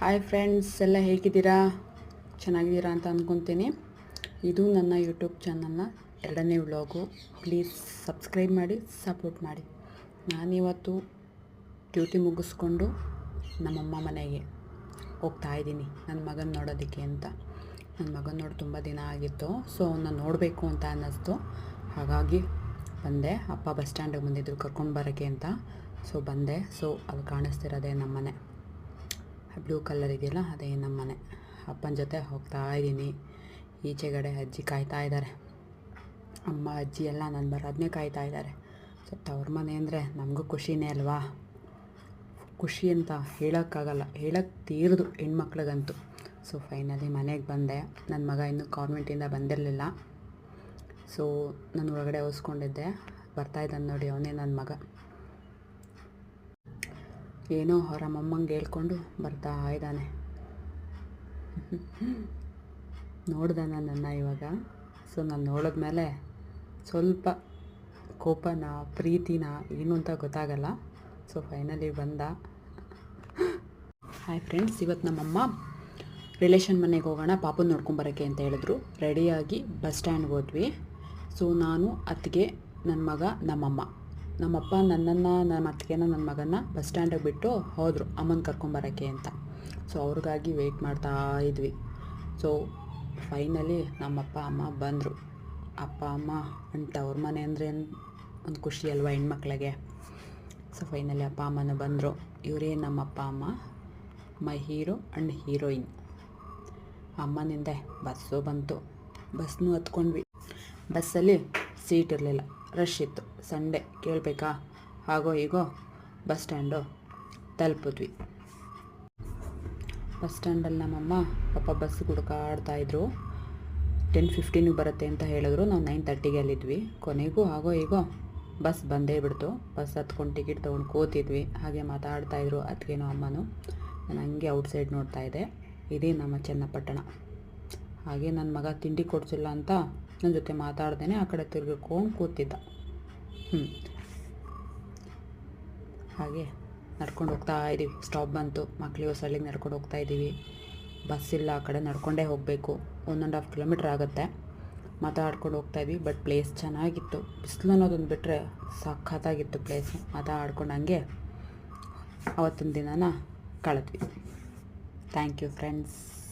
Hi friends ಎಲ್ಲ ಹೇಗಿದ್ದೀರಾ? ಚೆನ್ನಾಗಿದ್ದೀರಾ ಅಂತ ಅಂದ್ಕೊತೀನಿ ಇದು ನನ್ನ ಯೂಟ್ಯೂಬ್ ಚಾನಲ್ನ ಎರಡನೇ ವ್ಲಾಗು ಪ್ಲೀಸ್ ಸಬ್ಸ್ಕ್ರೈಬ್ ಮಾಡಿ ಸಪೋರ್ಟ್ ಮಾಡಿ. ನಾನಿವತ್ತು ಡ್ಯೂಟಿ ಮುಗಿಸ್ಕೊಂಡು ನಮ್ಮಮ್ಮ ಮನೆಗೆ ಹೋಗ್ತಾ ಇದ್ದೀನಿ. ನನ್ನ ಮಗನ ನೋಡೋದಕ್ಕೆ ಅಂತ. ನನ್ನ ಮಗನ ನೋಡಿ ತುಂಬ ದಿನ ಆಗಿತ್ತು. ಸೊ ಅವನ್ನ ನೋಡಬೇಕು ಅಂತ ಅನ್ನಿಸ್ತು. ಹಾಗಾಗಿ ಬಂದೆ. ಅಪ್ಪ ಬಸ್ ಸ್ಟ್ಯಾಂಡಿಗೆ ಬಂದಿದ್ದರು ಕರ್ಕೊಂಡು ಬರೋಕ್ಕೆ ಅಂತ. ಸೊ ಬಂದೆ. ಸೊ ಅಲ್ಲಿ ಕಾಣಿಸ್ತಿರೋದೇ ನಮ್ಮ ಮನೆ ಬ್ಲೂ ಕಲರ್ ಇದೆಯಲ್ಲ, ಅದೇ ನಮ್ಮ ಮನೆ. ಅಪ್ಪನ ಜೊತೆ ಹೋಗ್ತಾ ಇದ್ದೀನಿ. ಈಚೆಗಡೆ ಅಜ್ಜಿ ಕಾಯ್ತಾ ಇದ್ದಾರೆ. ಅಮ್ಮ, ಅಜ್ಜಿ ಎಲ್ಲ ನಾನು ಬರೋದನ್ನೇ ಕಾಯ್ತಾ ಇದ್ದಾರೆ. ಸೊ ತವ್ರ ಮನೆ ಅಂದರೆ ನಮಗೂ ಖುಷಿನೇ ಅಲ್ವಾ? ಖುಷಿ ಅಂತ ಹೇಳೋಕ್ಕಾಗಲ್ಲ ಹೇಳಕ್ಕೆ ತೀರದು ಹೆಣ್ಮಕ್ಳಿಗಂತೂ. ಸೊ ಫೈನಲಿ ಮನೆಗೆ ಬಂದೆ. ನನ್ನ ಮಗ ಇನ್ನೂ ಕಾನ್ವೆಂಟಿಂದ ಬಂದಿರಲಿಲ್ಲ. ಸೊ ನಾನು ಒಳಗಡೆ ಓದಿಸ್ಕೊಂಡಿದ್ದೆ. ಬರ್ತಾ ಇದ್ದಾನೆ ನೋಡಿ ಅವನೇ ನನ್ನ ಮಗ. ಏನೋ ಅವರ ಅಮ್ಮಂಗೆ ಹೇಳ್ಕೊಂಡು ಬರ್ತಾ ಇದ್ದಾನೆ. ನೋಡ್ದೆ ನನ್ನ ಇವಾಗ. ಸೊ ನಾನು ನೋಡಿದ್ಮೇಲೆ ಸ್ವಲ್ಪ ಕೋಪನ, ಪ್ರೀತಿನ ಏನು ಅಂತ ಗೊತ್ತಾಗಲ್ಲ. ಸೊ ಫೈನಲಿ ಬಂದ. ಹಾಯ್ ಫ್ರೆಂಡ್ಸ್ ಇವತ್ತು ನಮ್ಮಮ್ಮ ರಿಲೇಷನ್ ಮನೆಗೆ ಹೋಗೋಣ, ಪಾಪನ ನೋಡ್ಕೊಂಬರೋಕ್ಕೆ ಅಂತ ಹೇಳಿದ್ರು. ರೆಡಿಯಾಗಿ ಬಸ್ ಸ್ಟ್ಯಾಂಡ್ಗೆ ಹೋದ್ವಿ. ಸೊ ನಾನು ಅತ್ತಿಗೆ ನನ್ನ ಮಗ, ನಮ್ಮಮ್ಮ. ನಮ್ಮಪ್ಪ ನನ್ನನ್ನು ನಮ್ಮ ಅತ್ತಿಗೆನ ನನ್ನ ಮಗನ ಬಸ್ ಸ್ಟ್ಯಾಂಡಿಗೆ ಬಿಟ್ಟು ಹೋದರು ಅಮ್ಮನ ಕರ್ಕೊಂಬರೋಕ್ಕೆ ಅಂತ. ಸೊ ಅವ್ರಿಗಾಗಿ ವೆಯ್ಟ್ ಮಾಡ್ತಾ ಇದ್ವಿ. ಸೊ ಫೈನಲಿ ನಮ್ಮಪ್ಪ, ಅಮ್ಮ ಬಂದರು. ಅಪ್ಪ, ಅಮ್ಮ ಅಂತ ಅವ್ರ ಮನೆ ಅಂದರೆ ಒಂದು ಖುಷಿ ಅಲ್ವಾ ಹೆಣ್ಮಕ್ಳಿಗೆ? ಸೊ ಫೈನಲಿ ಅಪ್ಪ, ಅಮ್ಮನ ಬಂದರು. ಇವರೇ ನಮ್ಮ ಅಪ್ಪ ಅಮ್ಮ ಮೈ ಹೀರೋ ಆ್ಯಂಡ್ ಹೀರೋಯಿನ್ ಅಮ್ಮನಿಂದ ಬಸ್ಸು ಬಂತು. ಬಸ್ನೂ ಹತ್ಕೊಂಡ್ವಿ. ಬಸ್ಸಲ್ಲಿ ಸೀಟ್ ಇರಲಿಲ್ಲ. ರಶ್ ಇತ್ತು. ಸಂಡೇ ಕೇಳಬೇಕಾ? ಹಾಗೋ ಈಗೋ ಬಸ್ ಸ್ಟ್ಯಾಂಡು? ತಲುಪಿದ್ವಿ. ಬಸ್ ಸ್ಟ್ಯಾಂಡಲ್ಲಿ ನಮ್ಮಮ್ಮ, ಪಾಪ ಬಸ್ ಹುಡುಕಾಡ್ತಾಯಿದ್ರು ಟೆನ್ ಫಿಫ್ಟೀನಿಗೆ ಬರುತ್ತೆ ಅಂತ ಹೇಳಿದ್ರು. ನಾವು ನೈನ್ ತರ್ಟಿಗೆ ಅಲ್ಲಿದ್ವಿ. ಕೊನೆಗೂ ಹಾಗೋ ಈಗೋ ಬಸ್ ಬಂದೇ ಬಿಡ್ತು. ಬಸ್ ಹತ್ಕೊಂಡು ಟಿಕೆಟ್ ತೊಗೊಂಡು ಕೂತಿದ್ವಿ. ಹಾಗೆ ಮಾತಾಡ್ತಾಯಿದ್ರು ಅದಕ್ಕೇನೋ ಅಮ್ಮನೂ. ನಾನು ಹಂಗೆ ಔಟ್ಸೈಡ್ ನೋಡ್ತಾಯಿದ್ದೆ ಇದೇ ನಮ್ಮ ಚನ್ನಪಟ್ಟಣ. ಹಾಗೆ ನನ್ನ ಮಗ ತಿಂಡಿ ಕೊಡಿಸಿಲ್ಲ ಅಂತ ನನ್ನ ಜೊತೆ ಮಾತಾಡ್ದೇನೆ ಆ ಕಡೆ ತಿರ್ಗಿಕೊಂಡು ಕೂತಿದ್ದ. ಹ್ಞೂ ಹಾಗೆ ನಡ್ಕೊಂಡು ಹೋಗ್ತಾ ಇದ್ದೀವಿ ಸ್ಟಾಪ್ ಬಂತು. ಮಕ್ಕಳಿಗೆ ಸಳ್ಳಿಗೆ ನಡ್ಕೊಂಡು ಹೋಗ್ತಾ ಇದ್ದೀವಿ ಬಸ್ ಇಲ್ಲ. ಆ ಕಡೆ ನಡ್ಕೊಂಡೇ ಹೋಗಬೇಕು. ಒನ್ ಆ್ಯಂಡ್ ಹಾಫ್ ಕಿಲೋಮೀಟ್ರ್ ಆಗುತ್ತೆ. ಮಾತಾಡ್ಕೊಂಡು ಹೋಗ್ತಾ ಇದ್ವಿ. ಬಟ್ ಪ್ಲೇಸ್ ಚೆನ್ನಾಗಿತ್ತು. ಬಿಸಿಲು ಅನ್ನೋದೊಂದು ಬಿಟ್ಟರೆ ಸಖತ್ತಾಗಿತ್ತು ಪ್ಲೇಸು. ಮಾತಾಡ್ಕೊಂಡು ಹಂಗೆ ಅವತ್ತೊಂದು ದಿನನ ಕಳೆದ್ವಿ. Thank you friends.